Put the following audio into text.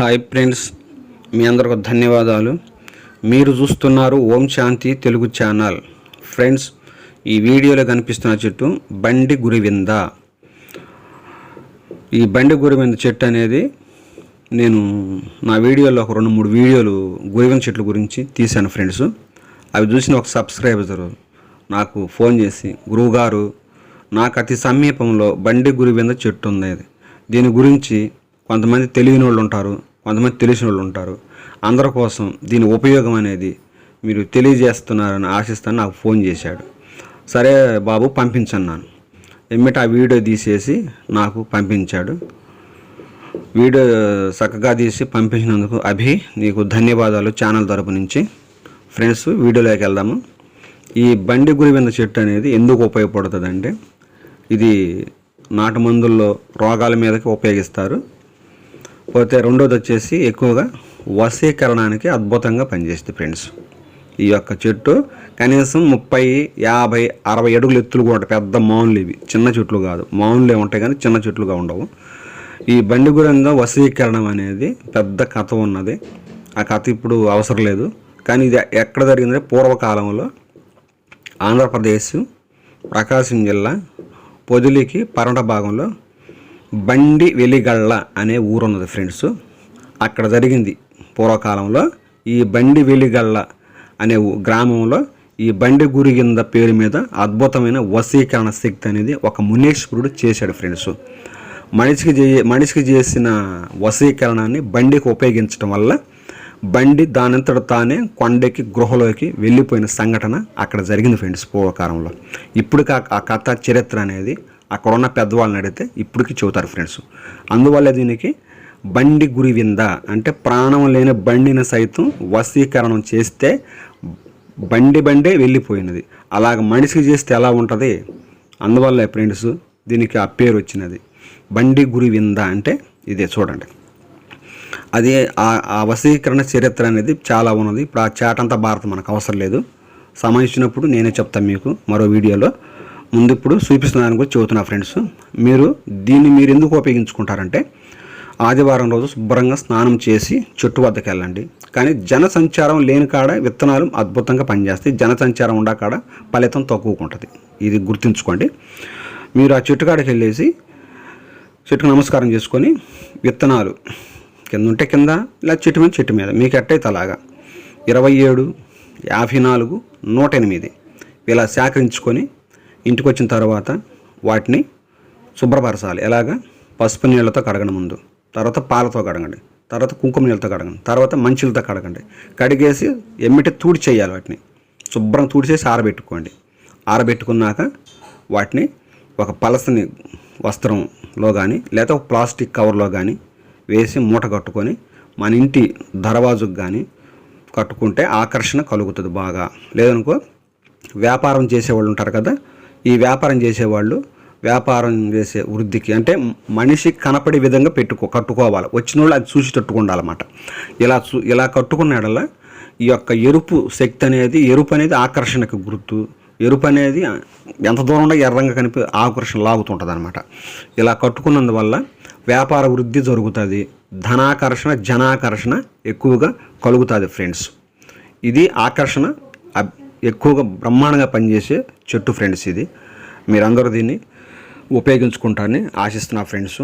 Hi friends మీ అందరికి ధన్యవాదాలు. మీరు చూస్తున్నారు ఓం శాంతి తెలుగు ఛానల్. ఫ్రెండ్స్ ఈ వీడియోలో కనిపిస్తున్న చెట్టు బండి గురివింద. ఈ బండి గురివింద చెట్టు అనేది నేను నా వీడియోలో ఒక రెండు మూడు వీడియోలు గురివింద చెట్ల గురించి తీశాను ఫ్రెండ్స్. అవి చూసిన ఒక సబ్స్క్రైబర్ నాకు ఫోన్ చేసి గురువుగారు నాకు అతి సమీపంలో బండి గురివింద చెట్టు ఉంది. దీని గురించి కొంతమంది తెలియని వాళ్ళు ఉంటారు. కొంతమంది తెలిసిన వాళ్ళు ఉంటారు. అందరి కోసం దీని ఉపయోగం అనేది మీరు తెలియజేస్తున్నారని ఆశిస్తాను నాకు ఫోన్ చేశాడు. సరే బాబు పంపించన్నాను. ఎమ్మిట ఆ వీడియో తీసేసి నాకు పంపించాడు. వీడియో చక్కగా తీసి పంపించినందుకు అభి నీకు ధన్యవాదాలు ఛానల్ తరపు నుంచి. ఫ్రెండ్స్ వీడియోలోకి వెళ్దాము. ఈ బండి గురివింద చెట్టు అనేది ఎందుకు ఉపయోగపడుతుంది అంటే ఇది నాటు మందుల్లో రోగాల మీదకి ఉపయోగిస్తారు. పోతే రెండోది వచ్చేసి ఎక్కువగా వశీకరణానికి అద్భుతంగా పనిచేస్తుంది ఫ్రెండ్స్. ఈ యొక్క చెట్టు కనీసం ముప్పై యాభై అరవై అడుగులు ఎత్తులు కూడా పెద్ద మౌన్లు ఇవి. చిన్న చెట్లు కాదు. మౌన్లే ఉంటాయి కానీ చిన్న చెట్లుగా ఉండవు. ఈ బండి గురంగా వశీకరణం అనేది పెద్ద కథ ఉన్నది. ఆ కథ ఇప్పుడు అవసరం లేదు. కానీ ఇది ఎక్కడ జరిగిందంటే పూర్వకాలంలో ఆంధ్రప్రదేశ్ ప్రకాశం జిల్లా పొదిలికి పరంట భాగంలో బండి వెలిగళ్ళ అనే ఊరు ఉన్నది ఫ్రెండ్స్. అక్కడ జరిగింది పూర్వకాలంలో ఈ బండి వెలిగళ్ళ అనే గ్రామంలో ఈ బండి గురిగింద పేరు మీద అద్భుతమైన వశీకరణ శక్తి అనేది ఒక మునీశ్వరుడు చేశాడు ఫ్రెండ్స్. మనిషికి చే మనిషికి చేసిన వశీకరణాన్ని బండికి ఉపయోగించడం వల్ల బండి దానంతట తానే కొండకి గృహలోకి వెళ్ళిపోయిన సంఘటన అక్కడ జరిగింది ఫ్రెండ్స్ పూర్వకాలంలో. ఇప్పుడు ఆ కథ చరిత్ర అనేది అక్కడ ఉన్న పెద్దవాళ్ళని అడిగితే ఇప్పటికి చెబుతారు ఫ్రెండ్స్. అందువల్ల దీనికి బండి గురి వింద అంటే ప్రాణం లేని బండిని సైతం వశీకరణం చేస్తే బండి బండే వెళ్ళిపోయినది. అలాగ మనిషికి చేస్తే ఎలా ఉంటుంది? అందువల్ల ఫ్రెండ్స్ దీనికి ఆ పేరు వచ్చినది. బండి గురి వింద అంటే ఇదే చూడండి. అది ఆ- వశీకరణ చరిత్ర అనేది చాలా ఉన్నది. ఇప్పుడు ఆ చాటంతా భారతం మనకు అవసరం లేదు. సమయం ఇచ్చినప్పుడు నేనే చెప్తాను మీకు మరో వీడియోలో. ముందు ఇప్పుడు చూపిస్తున్నాను కూడా చెబుతున్నా ఫ్రెండ్స్. మీరు దీన్ని మీరు ఎందుకు ఉపయోగించుకుంటారంటే ఆదివారం రోజు శుభ్రంగా స్నానం చేసి చెట్టు వద్దకు వెళ్ళండి. కానీ జన సంచారం లేని కాడ విత్తనాలు అద్భుతంగా పనిచేస్తాయి. జన సంచారం ఉండా కాడ ఫలితం తక్కువగా ఉంటుంది. ఇది గుర్తుంచుకోండి. మీరు ఆ చెట్టు కాడికి వెళ్ళేసి చెట్టుకు నమస్కారం చేసుకొని విత్తనాలు కింద ఉంటే కింద ఇలా చెట్టు మీద చెట్టు మీద. మీకు ఎట్టయితే అలాగా? ఇరవై ఏడు యాభై నాలుగు నూట ఎనిమిది. ఇలా సేకరించుకొని ఇంటికి వచ్చిన తర్వాత వాటిని శుభ్రపరచాలి. ఎలాగా? పసుపు నీళ్ళతో కడగడం ముందు. తర్వాత పాలతో కడగండి. తర్వాత కుంకుమ నీళ్ళతో కడగండి. తర్వాత మంచులతో కడగండి. కడిగేసి ఎమ్మిటి తూడి చేయాలి వాటిని. శుభ్రం తూడిచేసి ఆరబెట్టుకోండి. ఆరబెట్టుకున్నాక వాటిని ఒక పలసని వస్త్రంలో కానీ లేదా ఒక ప్లాస్టిక్ కవర్లో కానీ వేసి మూట కట్టుకొని మన ఇంటి దర్వాజుకు కానీ కట్టుకుంటే ఆకర్షణ కలుగుతుంది బాగా. లేదనుకో వ్యాపారం చేసేవాళ్ళు ఉంటారు కదా ఈ వ్యాపారం చేసేవాళ్ళు వ్యాపారం చేసే వృద్ధికి అంటే మనిషి కనపడే విధంగా పెట్టుకో కట్టుకోవాలి. వచ్చిన వాళ్ళు అది చూసి ఉండాలన్నమాట ఇలా చూ ఇలా కట్టుకున్నాడల్లా ఈ యొక్క ఎరుపు శక్తి అనేది ఎరుపు అనేది ఆకర్షణకు గుర్తు. ఎరుపు అనేది ఎంత దూరం ఎర్రంగా కనిపి ఆకర్షణ లాగుతుంటుంది అనమాట ఇలా కట్టుకున్నందువల్ల వ్యాపార వృద్ధి జరుగుతుంది. ధనాకర్షణ జనాకర్షణ ఎక్కువగా కలుగుతుంది ఫ్రెండ్స్. ఇది ఆకర్షణ ఎక్కువగా బ్రహ్మాండంగా పనిచేసే చెట్టు ఫ్రెండ్స్ ఇది. మీరందరూ దీన్ని ఉపయోగించుకుంటారని ఆశిస్తున్నా ఫ్రెండ్స్